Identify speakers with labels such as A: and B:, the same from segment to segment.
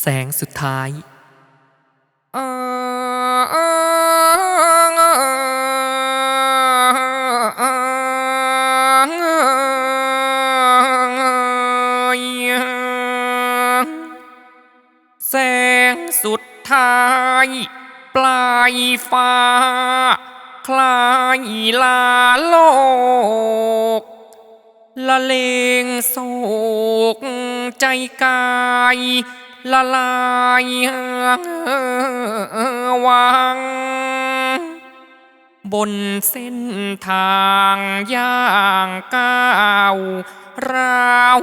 A: แสงสุดท้าย
B: แสงสุดท้าย ปลายฟ้า คลายลาโลก ละเลงโศกใจกาย ละลายวังบนเส้นทางย่างก้าวราว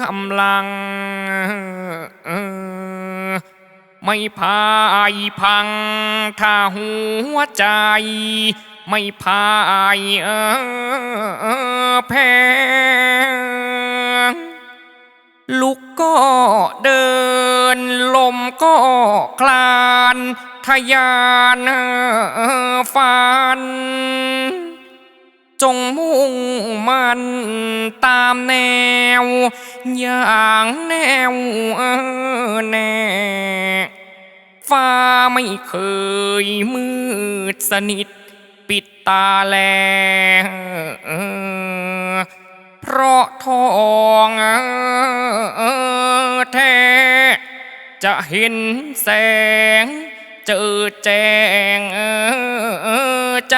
B: กำลัง ไม่พายพังถ้าหัวใจ ไม่พายแพ้ เดิน ลมก็คลานทะยานฟัน จงมุ่งมันตามแนว อย่างแนวแน่ฟ้าไม่เคยมืดสนิท ปิดตาแลเพราะทอง จะเห็นแสงเจอแจงใจ